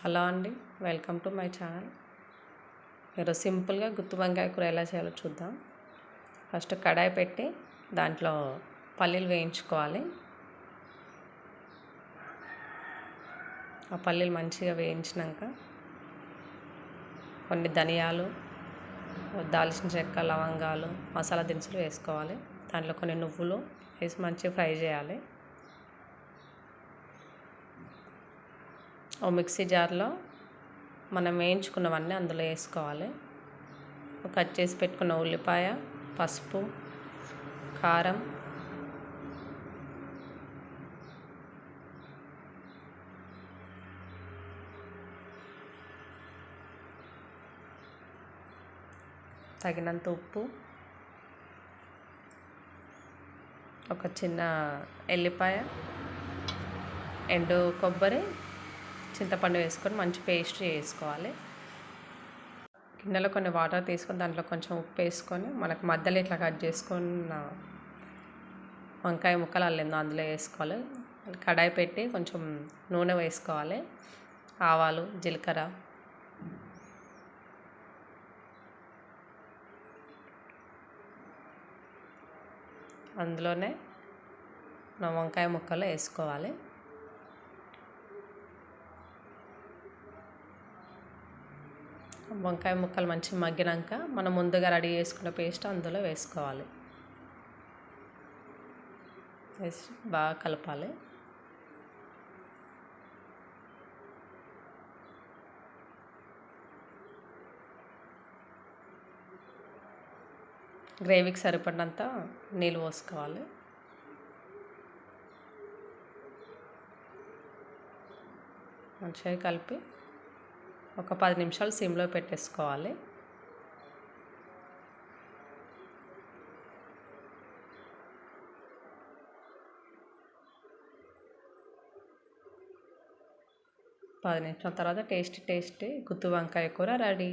Hello అండి welcome to my channel. ఈరోజు సింపుల్గా గుత్తి వంకాయ కూర ఎలా చేయాలో చూద్దాం. ఫస్ట్ కడాయి పెట్టి దాంట్లో పల్లీలు వేయించుకోవాలి. ఆ పల్లీలు మంచిగా వేయించినాక కొన్ని ధనియాలు దాల్చిన చెక్క లవంగాలు మసాలా దినుసులు వేసుకోవాలి. దాంట్లో కొన్ని నువ్వులు వేసి మంచిగా ఫ్రై చేయాలి. ఓ మిక్సీ జార్లో మనం వేయించుకున్నవన్నీ అందులో వేసుకోవాలి. కట్ చేసి పెట్టుకున్న ఉల్లిపాయ పసుపు కారం తగినంత ఉప్పు ఒక చిన్న ఎల్లిపాయ ఎండు కొబ్బరి చింతపండు వేసుకొని మంచి పేస్ట్ చేసుకోవాలి గిన్నెలో కొన్ని వాటర్ తీసుకొని దాంట్లో కొంచెం ఉప్పు వేసుకొని మనకు మధ్యలో ఇట్లా కట్ చేసుకున్న వంకాయ ముక్కలు అల్లిందో అందులో వేసుకోవాలి. కడాయి పెట్టి కొంచెం నూనె వేసుకోవాలి. ఆవాలు జీలకర్ర. అందులోనే మన వంకాయ ముక్కలు వేసుకోవాలి. వంకాయ ముక్కలు మంచిగా మగ్గినాక మనం ముందుగా రెడీ చేసుకున్న పేస్ట్ అందులో వేసుకోవాలి. వేసి బాగా కలపాలి. గ్రేవీకి సరిపడినంత నీళ్ళు పోసుకోవాలి. మంచిగా కలిపి ఒక పది నిమిషాలు సిమ్లో పెట్టేసుకోవాలి. పది నిమిషాల తర్వాత టేస్టీ టేస్టీ గుత్తి వంకాయ కూర రెడీ.